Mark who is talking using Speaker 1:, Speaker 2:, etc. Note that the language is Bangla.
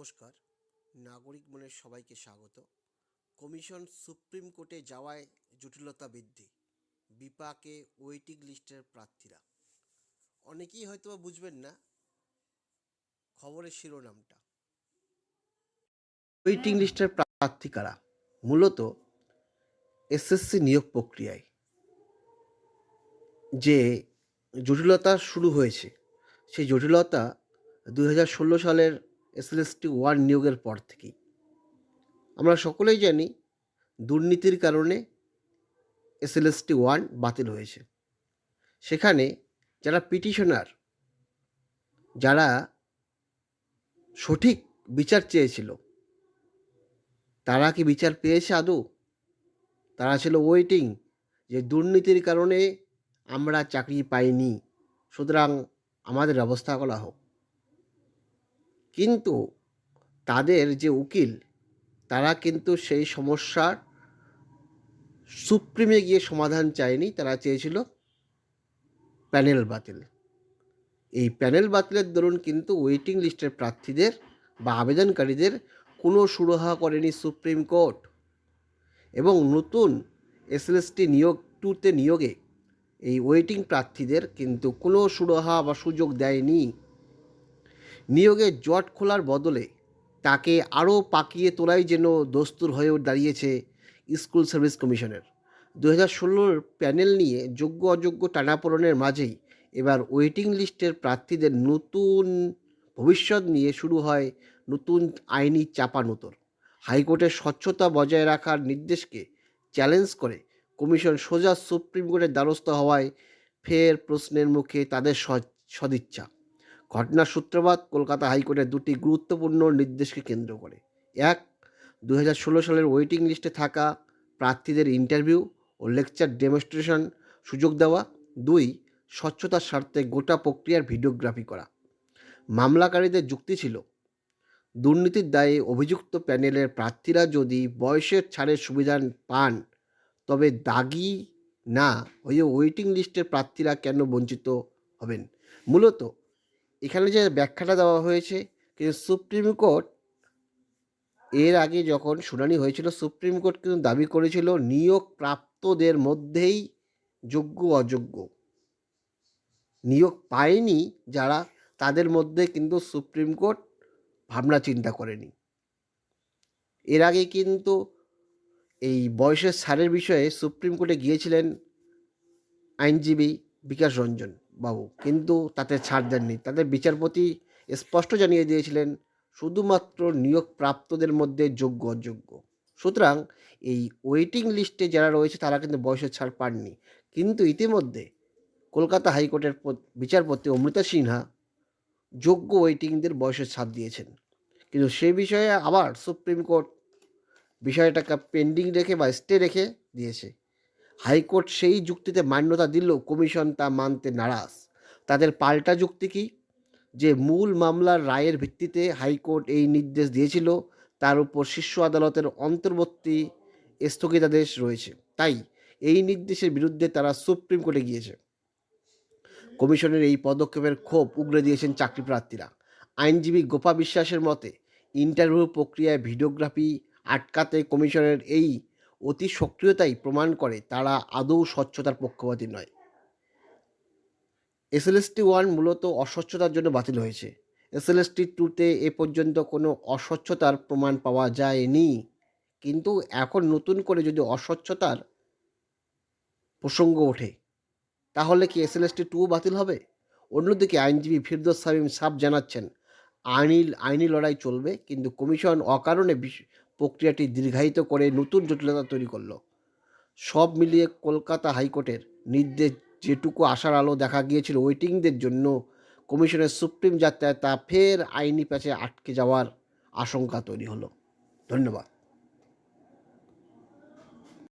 Speaker 1: নমস্কার। নাগরিক মনের সবাইকে স্বাগত। কমিশন সুপ্রিম কোর্টে যাওয়ায় জটিলতা বৃদ্ধি, বিপাকে ওয়েটিং লিস্টের প্রার্থীরা। অনেকেই হয়তো বুঝবেন না খবরের শিরোনামটা। ওয়েটিং লিস্টের প্রার্থী কারা? মূলত এসএসসি নিয়োগ প্রক্রিয়ায়। যে জটিলতা শুরু হয়েছে, সেই জটিলতা দুই হাজার ষোলো সালের এসএলএসটি ওয়ান নিয়োগের পর থেকেই। আমরা সকলেই জানি দুর্নীতির কারণে এসএলএসটি ওয়ান বাতিল হয়েছে। সেখানে যারা পিটিশনার, যারা সঠিক বিচার চেয়েছিল, তারা কি বিচার পেয়েছে আদৌ? তারা ছিল ওয়েটিং যে দুর্নীতির কারণে আমরা চাকরি পাইনি, সুতরাং আমাদের ব্যবস্থা করা হোক। কিন্তু তাদের যে উকিল, তারা কিন্তু সেই সমস্যার সুপ্রিমে গিয়ে সমাধান চায়নি, তারা চেয়েছিল প্যানেল বাতিল। এই প্যানেল বাতিলের দরুন কিন্তু ওয়েটিং লিস্টের প্রার্থীদের বা আবেদনকারীদের কোনো সুরাহা করেনি সুপ্রিম কোর্ট। এবং নতুন এসএলএসটি নিয়োগ টুতে নিয়োগে এই ওয়েটিং প্রার্থীদের কিন্তু কোনো সুরাহা বা সুযোগ দেয়নি। নিয়োগে জট খোলার বদলে তাকে আরও পাকিয়ে তোলাই যেন দস্তুর হয়ে দাঁড়িয়েছে স্কুল সার্ভিস কমিশনের। দু হাজার ষোলোর প্যানেল নিয়ে যোগ্য অযোগ্য টানাপোড়নের মাঝেই এবার ওয়েটিং লিস্টের প্রার্থীদের নতুন ভবিষ্যৎ নিয়ে শুরু হয় নতুন আইনি চাপানোতর। হাইকোর্টের স্বচ্ছতা বজায় রাখার নির্দেশকে চ্যালেঞ্জ করে কমিশন সোজা সুপ্রিম কোর্টের দ্বারস্থ হওয়ায় ফের প্রশ্নের মুখে তাদের সদিচ্ছা। ঘটনার সূত্রপাত কলকাতা হাইকোর্টের দুটি গুরুত্বপূর্ণ নির্দেশকে কেন্দ্র করে। এক দু সালের ওয়েটিং লিস্টে থাকা প্রার্থীদের ইন্টারভিউ ও লেকচার ডেমনস্ট্রেশন সুযোগ দেওয়া। দুই, স্বচ্ছতার স্বার্থে গোটা প্রক্রিয়ার ভিডিওগ্রাফি করা। মামলাকারীদের যুক্তি ছিল, দুর্নীতির দায়ে অভিযুক্ত প্যানেলের প্রার্থীরা যদি বয়সের ছাড়ের সুবিধা পান, তবে দাগি না হয়ে ওয়েটিং লিস্টের প্রার্থীরা কেন বঞ্চিত হবেন? মূলত এখানে যে ব্যাখ্যাটা দেওয়া হয়েছে কিন্তু সুপ্রিম কোর্ট এর আগে যখন শুনানি হয়েছিল, সুপ্রিম কোর্ট কিন্তু দাবি করেছিল নিয়োগ প্রাপ্তদের মধ্যেই যোগ্য অযোগ্য। নিয়োগ পায়নি যারা, তাদের মধ্যে কিন্তু সুপ্রিম কোর্ট ভাবনা চিন্তা করেনি। এর আগে কিন্তু এই বয়সের ছাড়ের বিষয়ে সুপ্রিম কোর্টে গিয়েছিলেন আইনজীবী বিকাশ রঞ্জন। বাবু, কিন্তু তাতে ছাড় দেননি। তাদের বিচারপতি স্পষ্ট জানিয়ে দিয়েছিলেন, শুধুমাত্র নিয়োগ প্রাপ্তদের মধ্যে যোগ্য, অযোগ্য। সুতরাং এই ওয়েটিং লিস্টে যারা রয়েছে, তারা কিন্তু বয়সের ছাড় পাননি। কিন্তু ইতিমধ্যে কলকাতা হাইকোর্টের বিচারপতি অমৃতা সিনহা যোগ্য ওয়েটিংদের বয়সের ছাড় দিয়েছেন। কিন্তু সে বিষয়ে আবার সুপ্রিম কোর্ট বিষয়টাকে পেন্ডিং রেখে বা স্টে রেখে দিয়েছে। হাইকোর্ট সেই যুক্তিতে মান্যতা দিলেও কমিশন তা মানতে নারাজ। তাদের পাল্টা যুক্তি কি? যে মূল মামলার রায়ের ভিত্তিতে হাইকোর্ট এই নির্দেশ দিয়েছিল, তার উপর শীর্ষ আদালতের অন্তর্বর্তী স্থগিতাদেশ রয়েছে। তাই এই নির্দেশের বিরুদ্ধে তারা সুপ্রিম কোর্টে গিয়েছে। কমিশনের এই পদক্ষেপের ক্ষোভ উগড়ে দিয়েছেন চাকরি প্রার্থীরা। আইনজীবী গোপা বিশ্বাসের মতে, ইন্টারভিউ প্রক্রিয়ায় ভিডিওগ্রাফি আটকাতে কমিশনের এই অতি সক্রিয়তাই প্রমাণ করে তারা আদৌ স্বচ্ছতার পক্ষপাতী নয়। এসএলএসটি ওয়ান মূলত অস্বচ্ছতার জন্য বাতিল হয়েছে। এসএলএসটি টুতে এ পর্যন্ত কোনো অস্বচ্ছতার প্রমাণ পাওয়া যায়নি। কিন্তু এখন নতুন করে যদি অস্বচ্ছতার প্রসঙ্গ ওঠে, তাহলে কি এসএলএসটি টু বাতিল হবে? অন্যদিকে আইনজীবী ফিরদোস সামিম সাব জানাচ্ছেন, আইনি আইনি লড়াই চলবে, কিন্তু কমিশন অকারণে প্রক্রিয়াটি দীর্ঘায়িত করে নতুন জটিলতা তৈরি করল। সব মিলিয়ে কলকাতা হাইকোর্টের নির্দেশ যেটুকু আশার আলো দেখা গিয়েছিল ওয়েটিংদের জন্য, কমিশনের সুপ্রিম যাত্রায় তা ফের আইনি প্যাচে আটকে যাওয়ার আশঙ্কা তৈরি হলো। ধন্যবাদ।